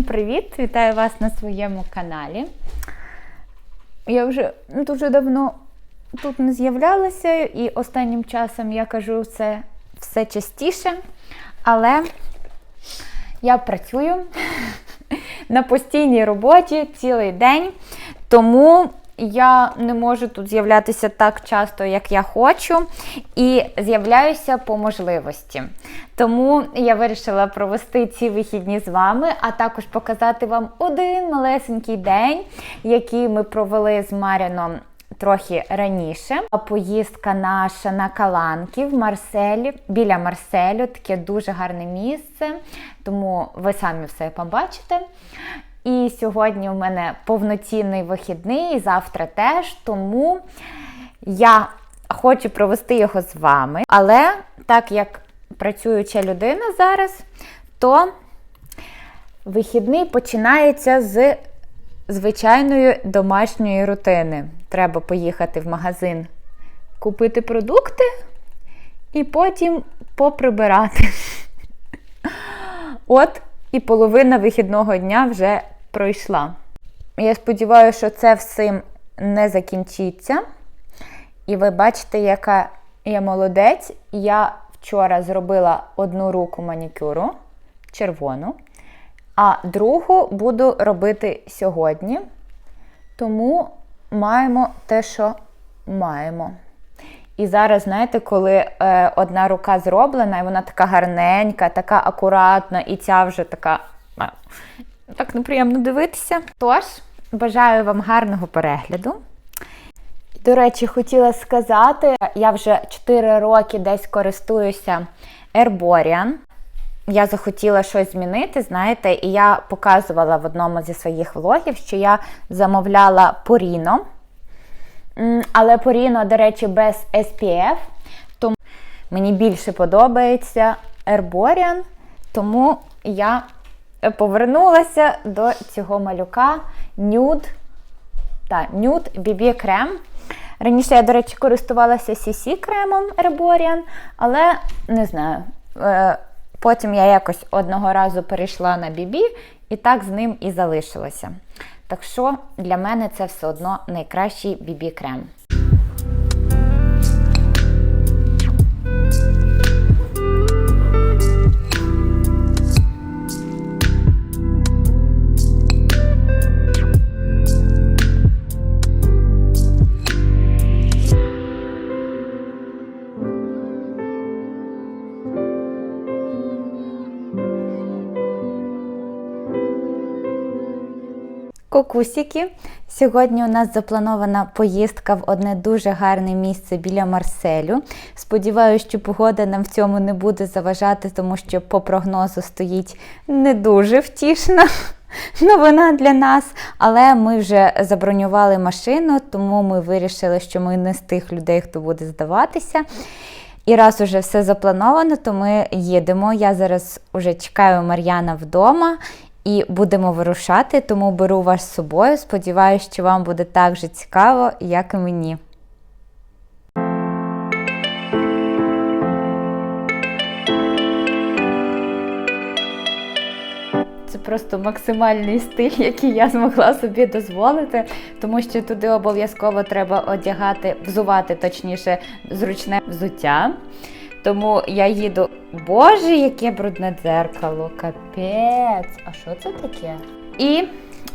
Всім привіт! Вітаю вас на своєму каналі. Я вже дуже давно тут не з'являлася, і останнім часом я кажу це все частіше, але я працюю на постійній роботі цілий день, тому я не можу тут з'являтися так часто, як я хочу, і з'являюся по можливості. Тому я вирішила провести ці вихідні з вами, а також показати вам один малесенький день, який ми провели з Маріном трохи раніше. Поїздка наша на Каланки в Марселі, біля Марселю, таке дуже гарне місце, тому ви самі все побачите. І сьогодні у мене повноцінний вихідний, і завтра теж, тому я хочу провести його з вами. Але так як працююча людина зараз, то вихідний починається з звичайної домашньої рутини. Треба поїхати в магазин, купити продукти і потім поприбирати. От і половина вихідного дня вже пройшла. Я сподіваюся, що це всім не закінчиться. І ви бачите, яка я молодець. Я вчора зробила одну руку манікюру червону, а другу буду робити сьогодні. Тому маємо те, що маємо. І зараз, знаєте, коли е, одна рука зроблена, і вона така гарненька, така акуратна, і ця вже така так неприємно дивитися. Тож, бажаю вам гарного перегляду. До речі, хотіла сказати, я вже 4 роки десь користуюся Airborne. Я захотіла щось змінити, знаєте, і я показувала в одному зі своїх влогів, що я замовляла. М, Але Purino, до речі, без SPF. Тому мені більше подобається Airborne, тому я повернулася до цього малюка Nude, та, Nude BB крем. Раніше я, до речі, користувалася CC кремом Airborne, але не знаю. е, Потім я якось одного разу перейшла на BB і так з ним і залишилася. Так що для мене це все одно найкращий BB крем. Кокусики. Сьогодні у нас запланована поїздка в одне дуже гарне місце біля Марселю. Сподіваюся, що погода нам в цьому не буде заважати, тому що по прогнозу стоїть не дуже втішна новина для нас. Але ми вже забронювали машину, тому ми вирішили, що ми не з тих людей, хто буде здаватися. І раз уже все заплановано, то ми їдемо. Я зараз уже чекаю Мар'яна вдома і будемо вирушати, тому беру вас з собою. Сподіваюся, що вам буде так же цікаво, як і мені. Це просто максимальний стиль, який я змогла собі дозволити, тому що туди обов'язково треба одягати, взувати, точніше, зручне взуття. Тому я їду. Боже, яке брудне дзеркало, капець! А що це таке? І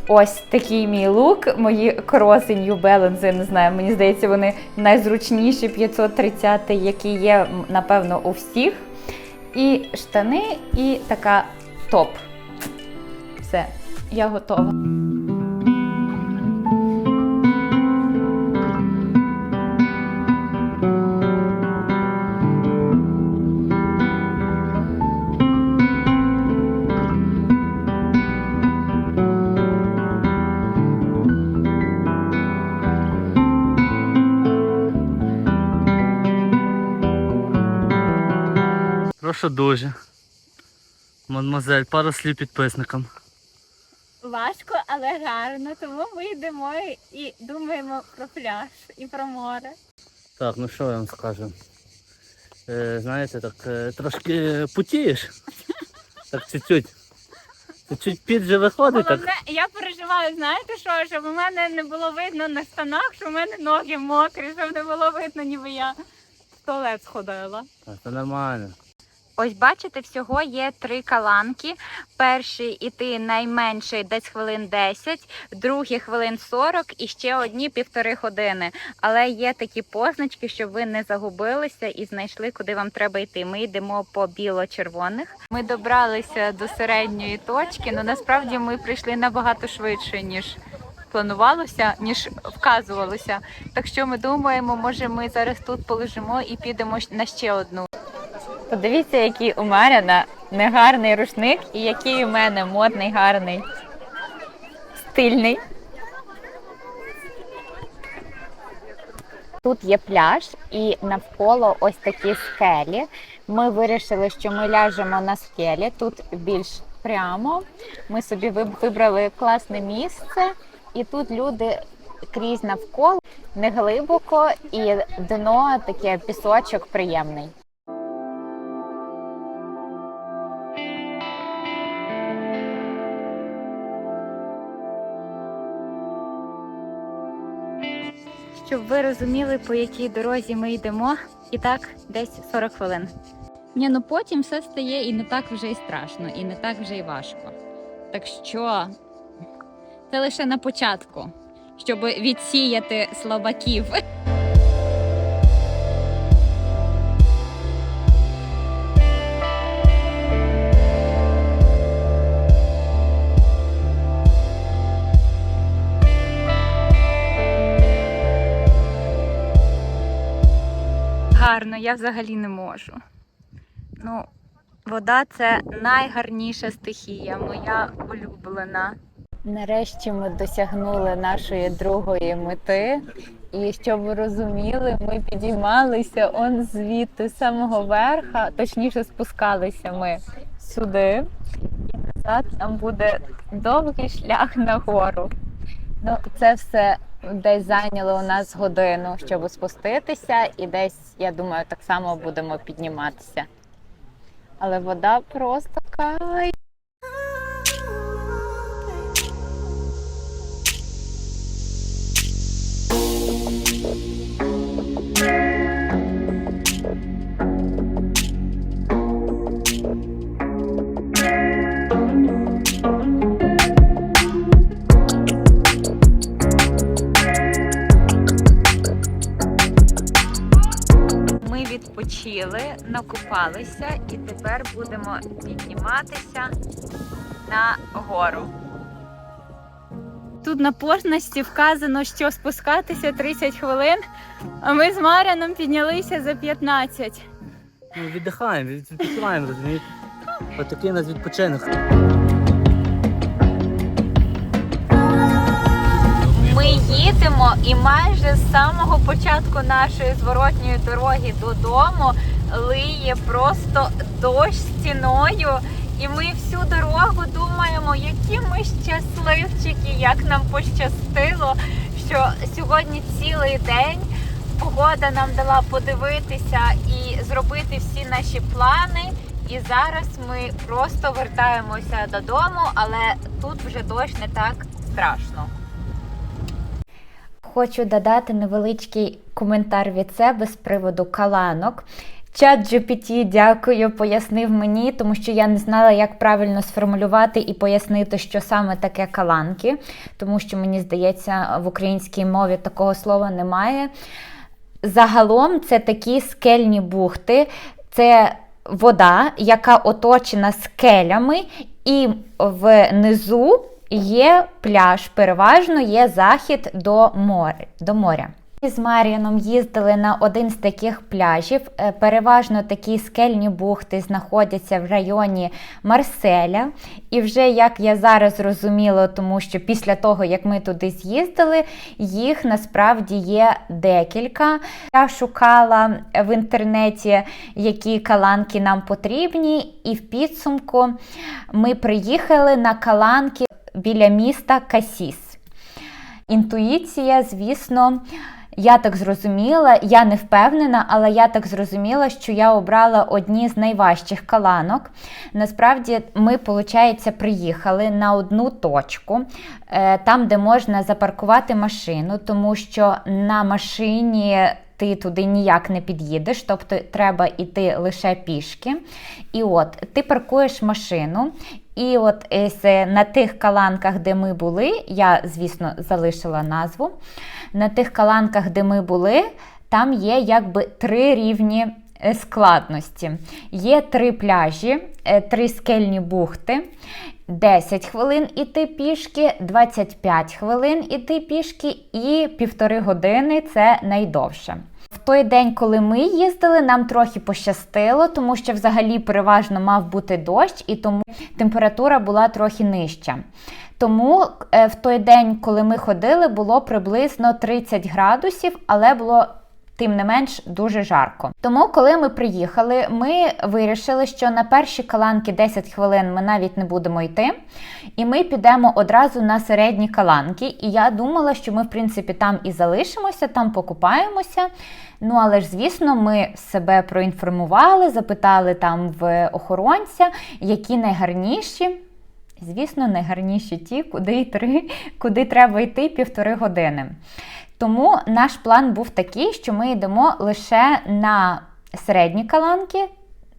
ось такий мій лук. Мої кроси New Balance, я не знаю, мені здається, вони найзручніші 530, які є, напевно, у всіх. І штани, і така топ. Все, я готова. Прошу дуже. Мадемуазель, пару слів підписникам. Важко, але гарно, тому ми йдемо і думаємо про пляж і про море. Так, ну що я вам скажу. Е, знаєте, так е, трошки путієш. Так чуть-чуть. Чуть під же виходить так. Головне, я переживаю, знаєте що, щоб у мене не було видно на штанах, що в мене ноги мокрі, щоб не було видно, ніби я в туалет сходила. Так, Це нормально. Ось бачите, всього є три каланки. Перший іти найменший десь хвилин 10, другий хвилин 40 і ще одні півтори години. Але є такі позначки, щоб ви не загубилися і знайшли, куди вам треба йти. Ми йдемо по біло-червоних. Ми добралися до середньої точки, але насправді ми прийшли набагато швидше, ніж планувалося, ніж вказувалося. Так що ми думаємо, може ми зараз тут полежимо і підемо на ще одну. Подивіться, який у Маряна негарний рушник і який у мене модний, гарний, стильний. Тут є пляж і навколо ось такі скелі. Ми вирішили, що ми ляжемо на скелі. Тут більш прямо. Ми собі вибрали класне місце, і тут люди крізь навколо не глибоко, і дно таке пісочок приємний. Ви розуміли, по якій дорозі ми йдемо, і так десь 40 хвилин. Ні, ну потім все стає і не так вже й страшно, і не так вже й важко. Так що це лише на початку, щоб відсіяти слабаків. Гарно, я взагалі не можу. Ну, вода це найгарніша стихія, моя улюблена. Нарешті ми досягнули нашої другої мети. І щоб ви розуміли, ми підіймалися он звідти з самого верха, точніше спускалися ми сюди, і назад нам буде довгий шлях нагору. Ну, це все десь зайняло у нас годину, щоб спуститися, і десь, я думаю, так само будемо підніматися. Але вода просто кай. Накупалися і тепер будемо підніматися на гору. Тут на позначці вказано, що спускатися 30 хвилин, а ми з Маряном піднялися за 15. Ну, віддихаємо, від- відпочиваємо, розумієте? Отакий у нас відпочинок. Ми їдемо і майже з самого початку нашої зворотньої дороги додому лиє просто дощ стіною. І ми всю дорогу думаємо, які ми щасливчики, як нам пощастило, що сьогодні цілий день погода нам дала подивитися і зробити всі наші плани. І зараз ми просто вертаємося додому, але тут вже дощ не так страшно. Хочу додати невеличкий коментар від себе з приводу каланок. Чат GPT, дякую, пояснив мені, тому що я не знала, як правильно сформулювати і пояснити, що саме таке каланки, тому що мені здається, в українській мові такого слова немає. Загалом це такі скельні бухти, це вода, яка оточена скелями, і внизу є пляж, переважно є захід до моря. З Маріаном їздили на один з таких пляжів. Е, Переважно такі скельні бухти знаходяться в районі Марселя. І вже як я зараз зрозуміла, тому що після того, як ми туди з'їздили, їх насправді є декілька. Я шукала в інтернеті, які каланки нам потрібні, і в підсумку ми приїхали на каланки біля міста Касіс. Інтуїція, звісно, Я так зрозуміла, я не впевнена, але я так зрозуміла, що я обрала одні з найважчих каланок. Насправді, ми, виходить, приїхали на одну точку, е, там, де можна запаркувати машину, тому що на машині. Ти туди ніяк не під'їдеш, тобто треба йти лише пішки. І от ти паркуєш машину, і от на тих каланках, де ми були, я, звісно, залишила назву. На тих каланках, де ми були, там є якби три рівні е, складності. Є три пляжі, е, три скельні бухти. 10 хвилин іти пішки, 25 хвилин іти пішки і півтори години це найдовше. В той день, коли ми їздили, нам трохи пощастило, тому що взагалі переважно мав бути дощ, і тому температура була трохи нижча. Тому е, в той день, коли ми ходили, було приблизно 30 градусів, але було тим не менш дуже жарко. Тому, коли ми приїхали, ми вирішили, що на перші каланки 10 хвилин ми навіть не будемо йти, і ми підемо одразу на середні каланки. І я думала, що ми, в принципі, там і залишимося, там покупаємося. Ну, але ж, звісно, ми себе проінформували, запитали там в охоронця, які найгарніші. Звісно, найгарніші ті, куди, йти, куди треба йти півтори години. Тому наш план був такий, що ми йдемо лише на середні каланки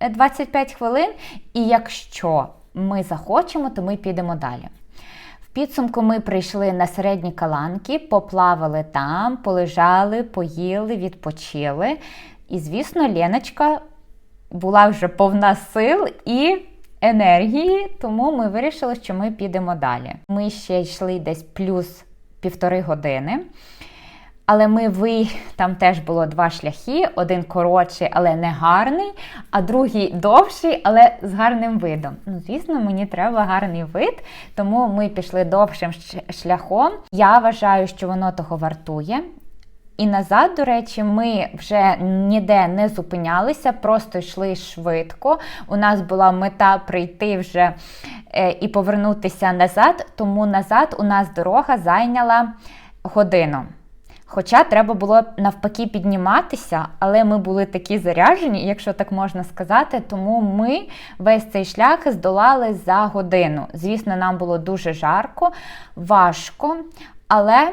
е, 25 хвилин, і якщо ми захочемо, то ми підемо далі. В підсумку ми прийшли на середні каланки, поплавали там, полежали, поїли, відпочили. І, звісно, Леночка була вже повна сил і енергії, тому ми вирішили, що ми підемо далі. Ми ще йшли десь плюс півтори години. Але ми ви там теж було два шляхи: один коротший, але не гарний, а другий довший, але з гарним видом. Ну, звісно, мені треба гарний вид, тому ми пішли довшим шляхом. Я вважаю, що воно того вартує. І назад, до речі, ми вже ніде не зупинялися, просто йшли швидко. У нас була мета прийти вже е, і повернутися назад, тому назад у нас дорога зайняла годину. Хоча треба було навпаки підніматися, але ми були такі заряджені, якщо так можна сказати, тому ми весь цей шлях здолали за годину. Звісно, нам було дуже жарко, важко, але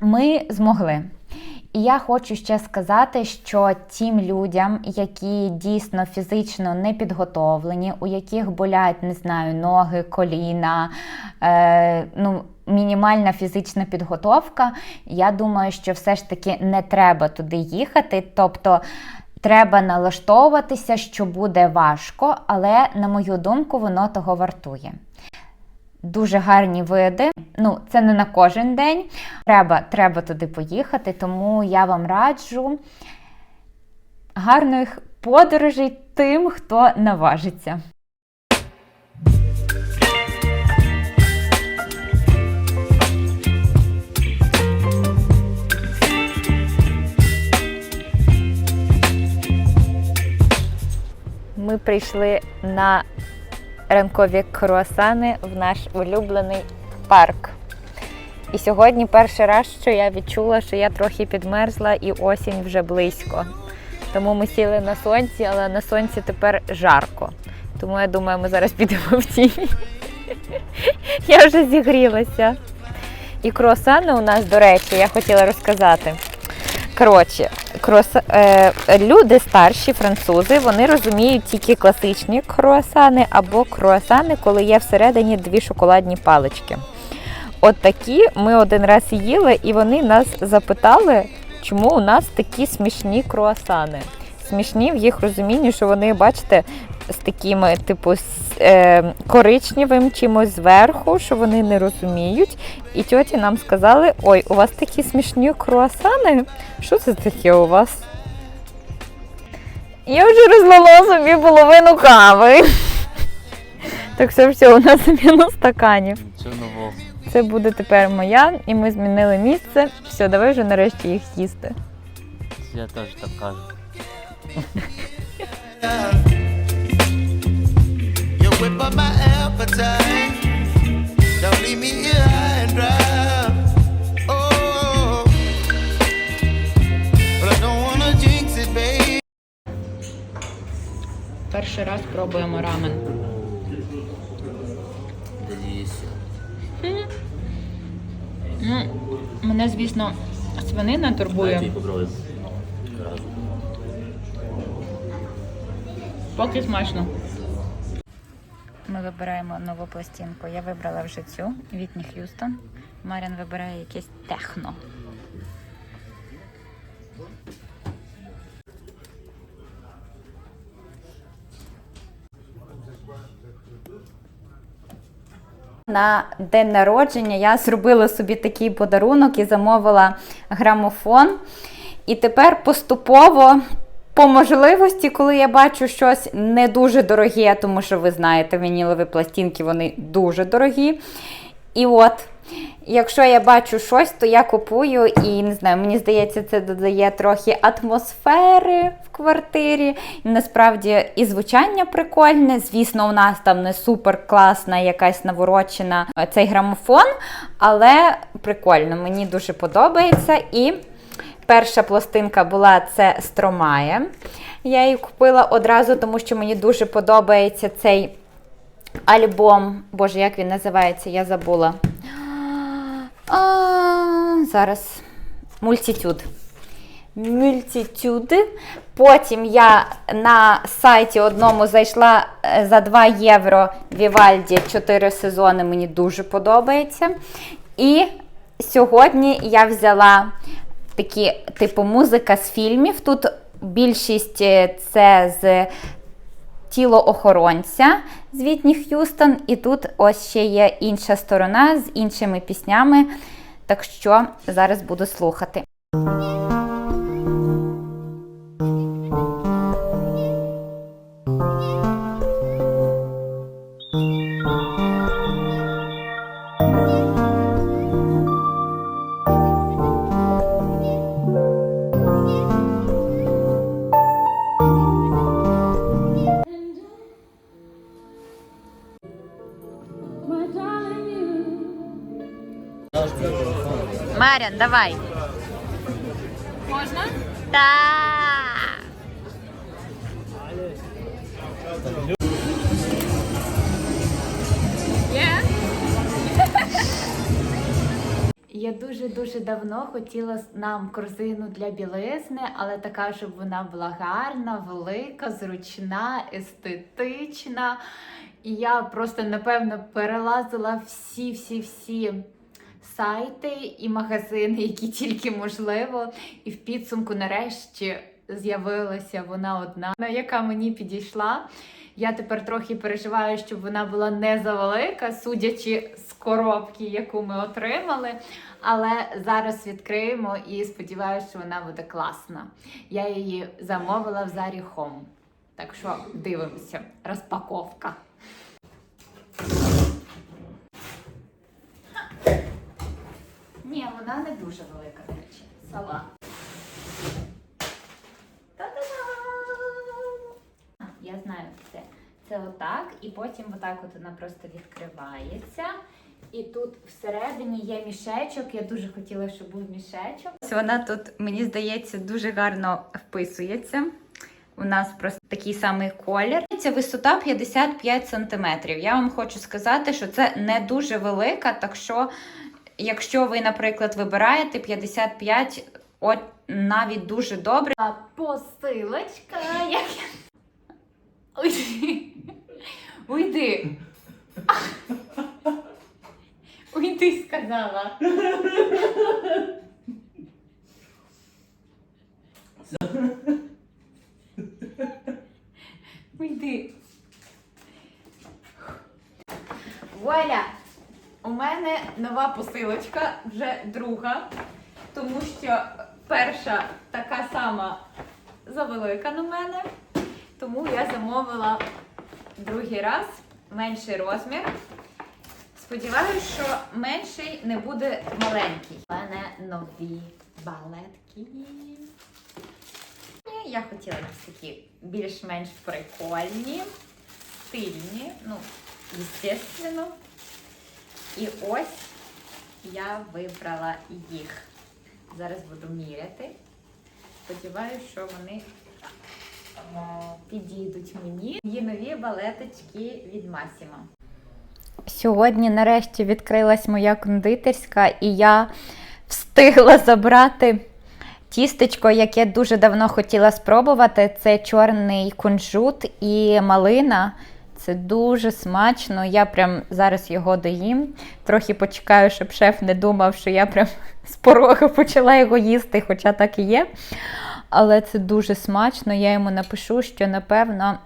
ми змогли. І я хочу ще сказати, що тим людям, які дійсно фізично не підготовлені, у яких болять, не знаю, ноги, коліна, е, ну, мінімальна фізична підготовка, я думаю, що все ж таки не треба туди їхати. Тобто треба налаштовуватися, що буде важко, але, на мою думку, воно того вартує. Дуже гарні види. Ну, це не на кожен день. Треба, треба туди поїхати, тому я вам раджу гарних подорожей тим, хто наважиться. Ми прийшли на ранкові круасани в наш улюблений парк. І сьогодні перший раз, що я відчула, що я трохи підмерзла і осінь вже близько. Тому ми сіли на сонці, але на сонці тепер жарко. Тому я думаю, ми зараз підемо в тіні. Я вже зігрілася. І круасани у нас, до речі, я хотіла розказати. Коротше, круаса... е, люди старші, французи, вони розуміють тільки класичні круасани або круасани, коли є всередині дві шоколадні палички. От такі ми один раз їли, і вони нас запитали, чому у нас такі смішні круасани. Смішні в їх розумінні, що вони, бачите, з такими, типу, коричневим чимось зверху, що вони не розуміють. І тьоті нам сказали: ой, у вас такі смішні круасани. Що це таке у вас? Я вже розлила собі половину кави. Так все, все, у нас мінус стаканів. Нічого нового. Це буде тепер моя, і ми змінили місце. Все, давай вже нарешті їх їсти. Я теж так кажу. whip up my appetite. Don't leave me here high and dry. Oh, but I don't wanna jinx it, babe. Перший раз пробуємо рамен. Ну, Мене, звісно, свинина турбує. Поки смачно. Ми вибираємо нову пластинку. Я вибрала вже цю Вітні Х'юстон. Маріан вибирає якесь техно. На день народження я зробила собі такий подарунок і замовила грамофон. І тепер поступово, по можливості, коли я бачу щось не дуже дороге, тому що ви знаєте, вінілові пластинки вони дуже дорогі. І от, якщо я бачу щось, то я купую і не знаю, мені здається, це додає трохи атмосфери в квартирі. І насправді і звучання прикольне. Звісно, у нас там не супер класна якась наворочена е, цей грамофон, але прикольно, мені дуже подобається. І перша пластинка була це Стромає. Я її купила одразу, тому що мені дуже подобається цей альбом. Боже, як він називається? Я забула. А, зараз. Мультитюд. Мультитюд. Потім я на сайті одному зайшла е, за 2 євро Вівальді 4 сезони. Мені дуже подобається. І сьогодні я взяла такі, типу, музика з фільмів. Тут більшість е, це з тіло охоронця з Вітні Х'юстон. І тут ось ще є інша сторона з іншими піснями. Так що зараз буду слухати. Давай. Можна? Так. Я дуже-дуже давно хотіла нам корзину для білизни, але така, щоб вона була гарна, велика, зручна, естетична. І я просто, напевно, перелазила всі-всі-всі сайти і магазини, які тільки можливо. І в підсумку, нарешті, з'явилася вона одна, яка мені підійшла. Я тепер трохи переживаю, щоб вона була не завелика, судячи з коробки, яку ми отримали. Але зараз відкриємо і сподіваюся, що вона буде класна. Я її замовила в Зарі Home. Так що дивимося. Розпаковка. Ні, вона не дуже велика, до речі. Сала. Та-да-дам! Я знаю це. Це отак, і потім отак от вона просто відкривається. І тут всередині є мішечок. Я дуже хотіла, щоб був мішечок. Вона тут, мені здається, дуже гарно вписується. У нас просто такий самий колір. Ця висота 55 см. Я вам хочу сказати, що це не дуже велика, так що, якщо ви, наприклад, вибираєте 55, от навіть дуже добре. А посилочка, як я. Уйди. Уйди. Уйди, сказала. Уйди. Вуаля! Мене нова посилочка, вже друга, тому що перша така сама завелика на мене, тому я замовила другий раз менший розмір. Сподіваюсь, що менший не буде маленький. У мене нові балетки. Я хотіла якісь такі більш-менш прикольні, стильні, ну, естественно. І ось я вибрала їх. Зараз буду міряти. Сподіваюсь, що вони підійдуть мені. Є нові балеточки від Масіма. Сьогодні нарешті відкрилась моя кондитерська, і я встигла забрати тістечко, яке дуже давно хотіла спробувати. Це чорний кунжут і малина. Це дуже смачно. Я прям зараз його доїм. Трохи почекаю, щоб шеф не думав, що я прям з порога почала його їсти, хоча так і є. Але це дуже смачно. Я йому напишу, що напевно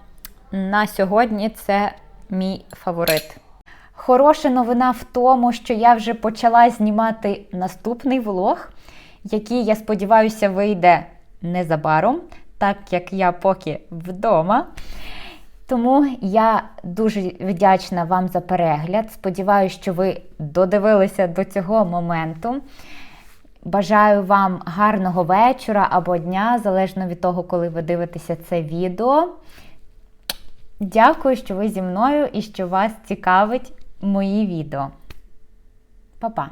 на сьогодні це мій фаворит. Хороша новина в тому, що я вже почала знімати наступний влог, який, я сподіваюся, вийде незабаром, так як я поки вдома. Тому я дуже вдячна вам за перегляд. Сподіваюся, що ви додивилися до цього моменту. Бажаю вам гарного вечора або дня, залежно від того, коли ви дивитеся це відео. Дякую, що ви зі мною і що вас цікавить мої відео. Па-па!